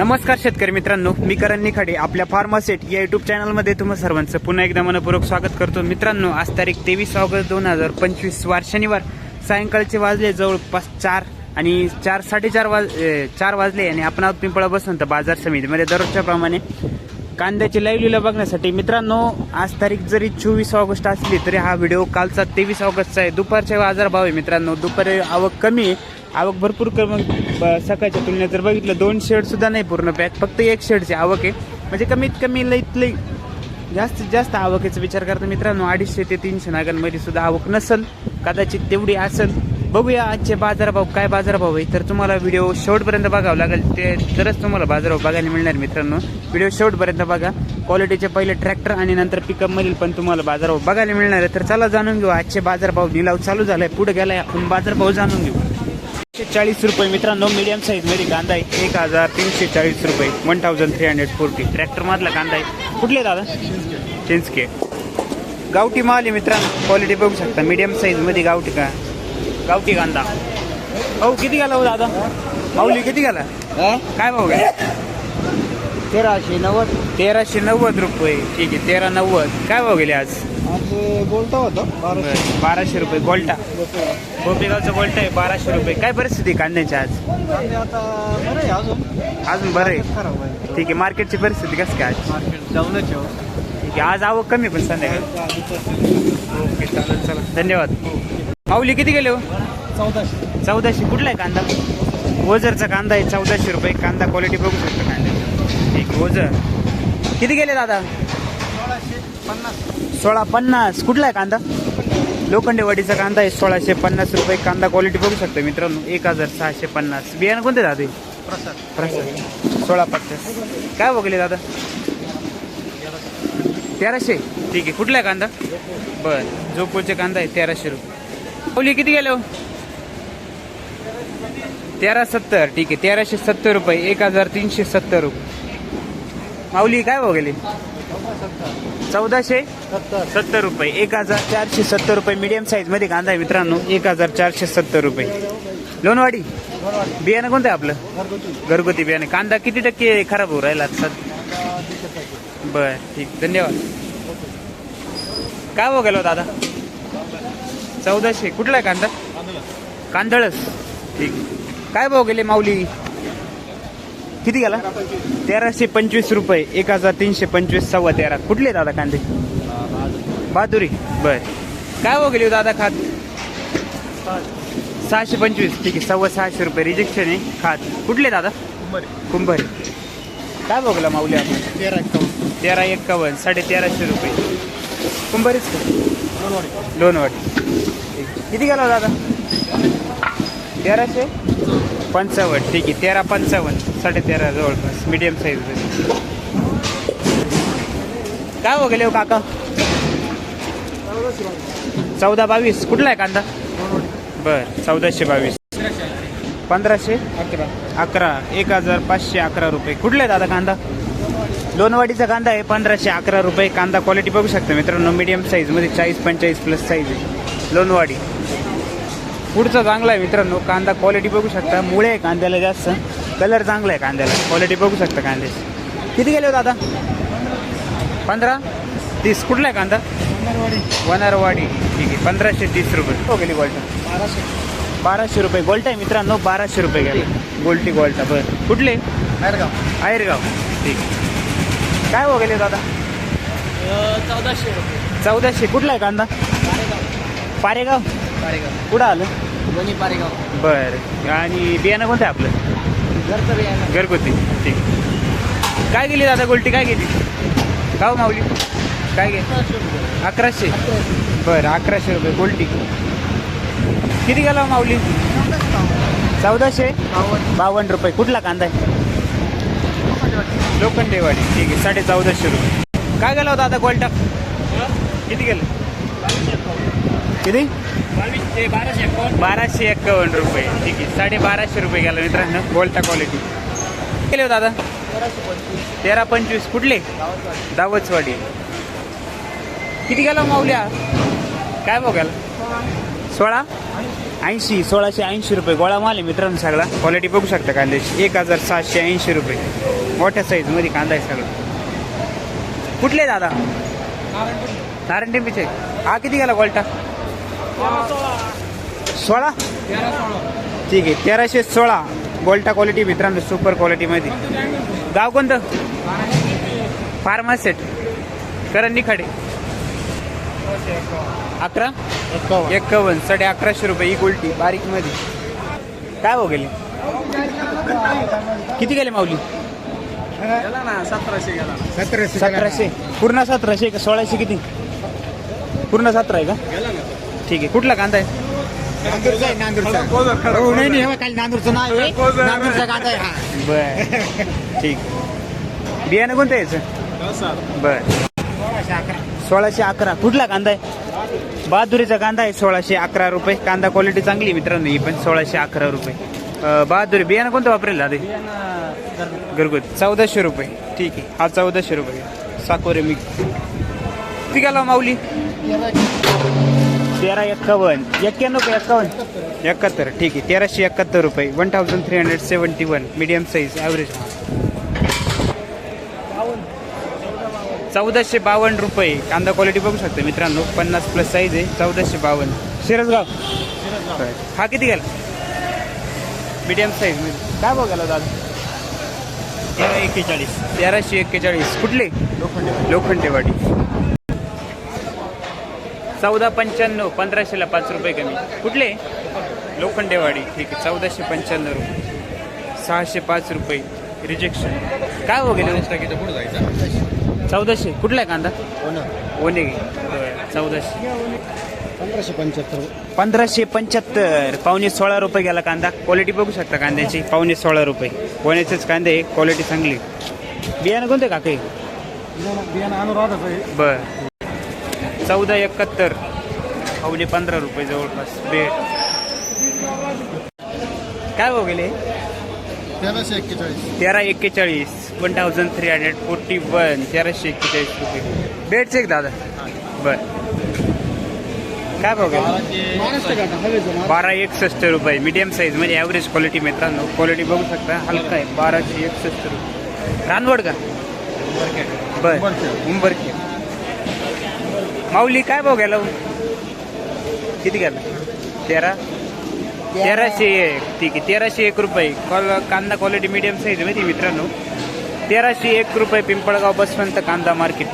नमस्कार शेतकरी मित्रांनो मी करण निखाडे आपल्या फार्मासेट या युट्यूब चॅनलमध्ये तुम्हा सर्वांचं पुन्हा एकदा मनपूर्वक स्वागत करतो. मित्रांनो आज तारीख तेवीस ऑगस्ट दोन हजार पंचवीस वार शनिवार. सायंकाळचे वाजले जवळपास चार आणि चार साडेचार वाज चार वाजले आणि आपण आहोत पिंपळा बसवंत बाजार समितीमध्ये. दररोजच्या प्रमाणे कांद्याची लाईव्ह लिला बघण्यासाठी. मित्रांनो आज तारीख जरी चोवीस ऑगस्ट असली तरी हा व्हिडिओ कालचा तेवीस ऑगस्टचा आहे. दुपारच्या बाजार भाव आहे मित्रांनो. दुपारी आवक कमी आहे. आवक भरपूर कमी ब- सकाळच्या तुलनेत जर बघितलं दोन शेड सुद्धा नाही पूर्ण पॅक. फक्त एक शेडची आवक आहे. म्हणजे कमीत कमी लईत लई जास्तीत जास्त आवकेचा विचार करता मित्रांनो अडीचशे ते तीनशे नागांमध्ये सुद्धा आवक नसल. कदाचित तेवढी असेल. बघूया आजचे बाजारभाव काय बाजारभाव आहे. तर तुम्हाला व्हिडिओ शेवटपर्यंत बघावं लागेल. ते तरच तुम्हाला बाजारभाव बघायला मिळणार मित्रांनो. व्हिडिओ शेवटपर्यंत बघा. क्वालिटीचे पहिले ट्रॅक्टर आणि नंतर पिकअपमधील पण तुम्हाला बाजारभाव बघायला मिळणार आहे. तर चला जाणून घेऊ आजचे बाजारभाव निलाव चालू झालाय. पुढे गेलाय आपण बाजारभाव जाणून घेऊ. एकशे चाळीस रुपये मित्रांनो मीडियम साईजमध्ये कांदा आहे. एक हजार तीनशे चाळीस रुपये. One thousand three hundred forty tractor मधला कांदा आहे. कुठले दादा? चिंचके. गावठी माल आहे मित्रांनो. क्वालिटी बघू शकता. मीडियम साईजमध्ये गावठी का? गावठी कांदा. भाऊ किती गेला हो दादा? माऊली किती गेला? काय भाऊ गेला? तेराशे नव्वद. तेराशे नव्वद रुपये. ठीक आहे तेरा नव्वद. काय भाव गेले आज? बोलता होता बाराशे. रुपये. गोल्टा. गोपेगावचं गोल्टा आहे बाराशे रुपये. काय परिस्थिती कांद्याची आज? अजून. बरं आहे? ठीक आहे मार्केटची परिस्थिती कसं काय आज? हो. ठीक आहे आज आवक कमी पण संध्याकाळी. ओके चालेल चला धन्यवाद. माऊली किती गेले हो? चौदाशे. चौदाशे. कुठला आहे कांदा? ओझरचा कांदा आहे चौदाशे रुपये. कांदा क्वालिटी बघू शकता ठीक आहे, ओझर. किती गेले दादा? सोळाशे पन्नास. सोळा पन्नास. कुठला आहे कांदा? लोखंडेवाडीचा कांदा आहे सोळाशे पन्नास रुपये. कांदा क्वालिटी बघू शकता मित्रांनो. एक हजार सहाशे पन्नास. बियाणं कोणते दादा? प्रसाद. प्रसाद. सोळा पचास काय बघले दादा? तेराशे. ठीक आहे. कुठला आहे कांदा? बर. जोपूरचे कांदा आहे तेराशे रुपये. पावली किती गेलो? हो तेरा सत्तर ठीक आहे. तेराशे सत्तर रुपये एक हजार तीनशे सत्तर रुपये. माऊली काय भाव गेली? चौदाशे? सत्तर रुपये. एक हजार चारशे सत्तर रुपये. मीडियम साईजमध्ये कांदा आहे मित्रांनो. एक हजार चारशे सत्तर रुपये. लोणवाडी? बियाणं कोणतं आहे आपलं? घरगुती बियाणं. बियाणे कांदा किती टक्के खराब होऊ राहिला सद बर ठीक. धन्यवाद. काय भाव गेलो हो, दादा? चौदाशे. कुठला आहे कांदा? कांदळच ठीक. काय भाव गेले माऊली? किती गेला? तेराशे पंचवीस रुपये. एक हजार तीनशे पंचवीस सव्वा तेरा. कुठले दादा कांदे? बहादुरी. बर. काय भाव गेले हो दादा खात? सहाशे पंचवीस. ठीक आहे. सव्वा सहाशे रुपये. रिजेक्शन आहे. खात. कुठले दादा? कुंभारी. काय बघला माऊली आपण? तेरा एक्कावन्न तेरा एक्कावन्न साडे तेराशे रुपये. कुंभारीच का? लोनवाड किती गेला दादा? तेराशे? पंचावन्न ठीक आहे. तेरा पंचावन्न साडे तेरा जवळपास मीडियम साईज काय हो गेले हो काका? चौदा बावीस. कुठला आहे कांदा? बर चौदाशे बावीस. पंधराशे? अकरा. अकरा. एक हजार पाचशे अकरा रुपये. कुठला आहे दादा कांदा? लोणवाडीचा कांदा आहे पंधराशे अकरा रुपये. कांदा क्वालिटी बघू शकता मित्रांनो मीडियम साईजमध्ये चाळीस पंचेचाळीस प्लस साईज आहे. लोणवाडी. पुढचा चांगला आहे मित्रांनो कांदा क्वालिटी बघू शकता. मुळे आहे कांद्याला जास्त. कलर चांगला आहे कांद्याला. क्वालिटी बघू शकता कांद्याची किती गेले हो दादा पंधरा? तीस. कुठला आहे कांदा? वनरवाडी. वनारवाडी ठीक आहे. पंधराशे तीस रुपये. हो गेली गोल्टा बाराशे बाराशे रुपये. गोल्टा आहे मित्रांनो बाराशे रुपये गेले. गोल्टी गोल्टा बरं. कुठले? नायरगाव आयरगाव. ठीक काय हो गेले दादा चौदाशे रुपये. चौदाशे. कुठला आहे कांदा? पारेगाव. पारेगाव. कुठं आलं? दोन्ही पारेगाव. बरं. आणि बियाणं कोणतं आहे आपलं? घरचं बियाणं. घरगुती. ठीक. काय गेली दादा गोल्टी? काय गेली? गाव माऊली? काय गे? अकराशे बरं अकराशे रुपये गोल्टी. किती गेला हो माऊली? चौदाशे? बावन्न. बावन्न रुपये. कुठला कांदा आहे? लोखंडेवाडी. ठीक आहे. साडे चौदाशे रुपये. काय गेला होता आता गोल्टा? किती गेलं? किती? बाराशे एक्कावन्न रुपये. ठीक आहे. साडे बाराशे रुपये गेला मित्रांनो. गोल्टा क्वालिटी गेले हो दादा? तेरा पंचवीस. कुठले? गावात दावतवाडी किती गेला माऊल्या काय गेला? सोळा? ऐंशी. सोळाशे ऐंशी रुपये. गोळा माल आहे मित्रांनो सगळा. क्वालिटी बघू शकता कांद्याची. एक हजार सातशे ऐंशी रुपये. मोठ्या साईजमध्ये कांदा आहे सगळा. कुठले दादा? नारायण टेंबीचे हा किती गेला गोल्टा? सोळा? ठीक आहे तेराशे सोळा. गोल्टा क्वालिटी मित्रांनो सुपर क्वालिटीमध्ये गाव कोणतं? फार्मासेट करण निखाडे. अकरा? एक्कावन्न साडे अकराशे रुपये ही गोल्टी बारीकमध्ये. काय हो गेले? किती गेले माऊली? सतराशे सतराशे. पूर्ण सतराशे का? सोळाशे किती? पूर्ण सतरा आहे का? ठीक आहे. कुठला कांदा आहे? हो, नाही नाही, हे बघ, खाली नांदूरचं नाव आहे. नांदूरचा कांदा आहे हा. बर. ठीक. बियाणं कोणतं यायचं बर. सोळाशे अकरा. कुठला कांदा आहे? बहादुरीचा कांदा आहे सोळाशे अकरा रुपये. कांदा क्वालिटी चांगली आहे मित्रांनो ही पण सोळाशे अकरा रुपये. अं, बहादुरी बियाणं कोणतं वापरेल दादा घरगुती. चौदाशे रुपये. ठीक आहे. हा चौदाशे रुपये. साकोरे मिक्स. किती गेला माऊली? तेरा एक्कावन्न. एक्क्याण्णव का एक्कावन्न? एकाहत्तर. ठीक आहे. तेराशे एकाहत्तर रुपये. One thousand three hundred seventy one medium size average चौदाशे बावन्न रुपये. कांदा क्वालिटी बघू शकता मित्रांनो. पन्नास प्लस साईज आहे. चौदाशे बावन्न. शिरसगाव. हा किती गेला? मिडियम साईज काय गेला दादा? तेरा एक्केचाळीस तेराशे एक्केचाळीस कुठले? लोखंडेवाडी. चौदा पंच्याण्णव पंधराशेला पाच रुपये कमी कुठले लोखंडेवाडी ठीक आहे चौदाशे पंच्याण्णव रुपये सहाशे पाच रुपये रिजेक्शन काय हो गेले टाकीचं पुढे जायचं चौदाशे कुठला आहे कांदा हो ना. ओने चौदाशे पंधराशे पंच्याहत्तर पंधराशे पंच्याहत्तर पावणे सोळा रुपये गेला कांदा क्वालिटी बघू शकता कांद्याची पावणे सोळा रुपये बोण्याचेच कांदे आहे क्वालिटी चांगली बियाणं कोणते काके बियाणं अनुराधाचं आहे बर चौदा एकाहत्तर. पावणे पंधरा रुपये जवळपास. बेड काय गेले? तेराशे एक्केचाळीस. तेरा एक्केचाळीस. One thousand three hundred forty one. तेराशे एक्केचाळीस रुपये. बेडचे एक दादा. बर. काय भाव गेला. बारा एकसष्ट रुपये. मीडियम साईज म्हणजे ॲव्हरेज क्वालिटी मित्रांनो. क्वालिटी बघू शकता. हलका आहे. बाराशे एकसष्ट रुपये. रानवड का? बर. उंबरखे माऊली काय भाव गेला? किती गेला? तेरा? तेराशे एक. ठीक आहे तेराशे एक रुपये. कॉल कांदा क्वालिटी मीडियम साईज माहिती मित्रांनो. तेराशे एक रुपये पिंपळगाव बसवंत कांदा मार्केट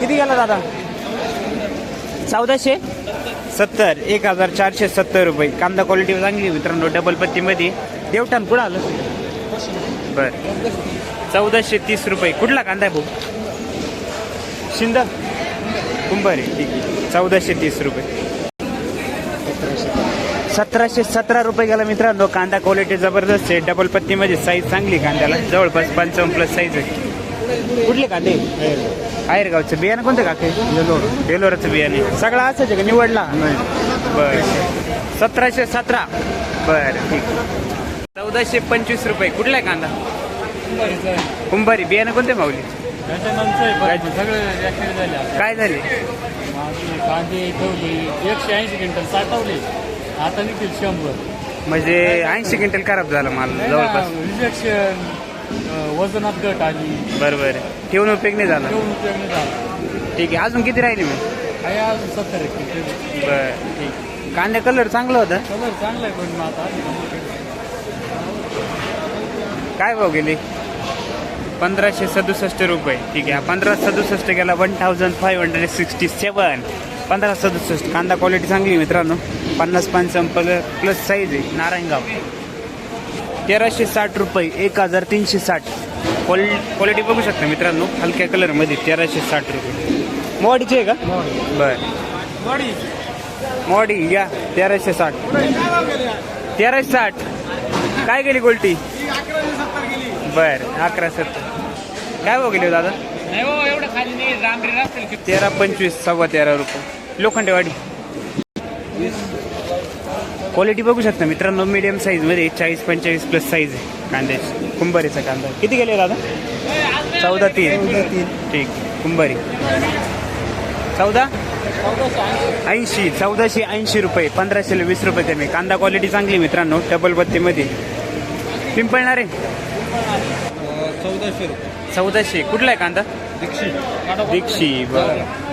किती गेला दादा? चौदाशे? सत्तर. एक हजार चारशे सत्तर रुपये. कांदा क्वालिटी चांगली मित्रांनो डबल पत्तीमध्ये देवठाण कुठं आलं? बर. चौदाशे तीस रुपये. कुठला कांदा आहे भाऊ? शिंद. कुंभारी ठीक आहे. चौदाशे तीस रुपये. सतराशे सतरा रुपये गेला मित्रांनो. कांदा क्वालिटी जबरदस्त आहे. डबल पत्तीमध्ये साईज चांगली कांद्याला. जवळपास पंचावन्न प्लस साईज आहे. कुठले कांदे? गावचं बियाणं कोणतं काके? बेलोरचं बियाणे सगळा आहे का? निवडला? बर. सतराशे सतरा. बर ठीक चौदाशे पंचवीस रुपये. कुठला आहे कांदा? कुंभारी. बियाणं कोणते माऊली काय झाले? माझे कांदे ठेवले एकशे ऐंशी क्विंटल साठवले. आता निघतील शंभर. म्हणजे ऐंशी क्विंटल खराब झाला माल जवळपास. रिजेक्शन वजनात घट आली. बरं बरं ठेवून उपयोग नाही झाला. ठेवून उपयोग नाही झाला. ठीक आहे अजून किती राहिले मग? आहे अजून सत्तर एक क्विंटल. बरं ठीक. कांदे कलर चांगला होता? कलर चांगला आहे पण आता. काय भाव गेले? पंधराशे सदुसष्ट रुपये. ठीक आहे. पंधरा सदुसष्ट गेला one thousand five hundred sixty seven पंधरा सदुसष्ट. कांदा क्वालिटी चांगली मित्रांनो. पन्नास पंचावन्न प्लस साईज आहे. नारायणगाव. तेराशे साठ रुपये. एक हजार तीनशे साठ. क्वाल क्वालिटी बघू शकता मित्रांनो. हलक्या कलरमध्ये तेराशे साठ रुपये. मोडीचे आहे का? बरं. मोडी या. तेराशे साठ. तेराशे साठ. काय गेली गोल्टी बरं. अकरा सत्तर. काय भाव गेली हो दादा नाही हो एवढं खाली नाही रांगरी राहतील तेरा पंचवीस सव्वा तेरा रुपये. लोखंडेवाडी क्वालिटी बघू शकता मित्रांनो मीडियम साईजमध्ये चाळीस पंचेचाळीस प्लस साईज आहे कांद्याची कुंभारीचा कांदा. किती गेले दादा? चौदा तीन. ठीक कुंभारी. चौदा? ऐंशी चौदाशे ऐंशी रुपये पंधराशे वीस रुपये कमी. कांदा क्वालिटी चांगली मित्रांनो डबल बत्तीमध्ये. पिंपळणारे. चौदाशे रुपये. चौदाशे. कुठला आहे कांदा? दीक्षित. दीक्षी बरं.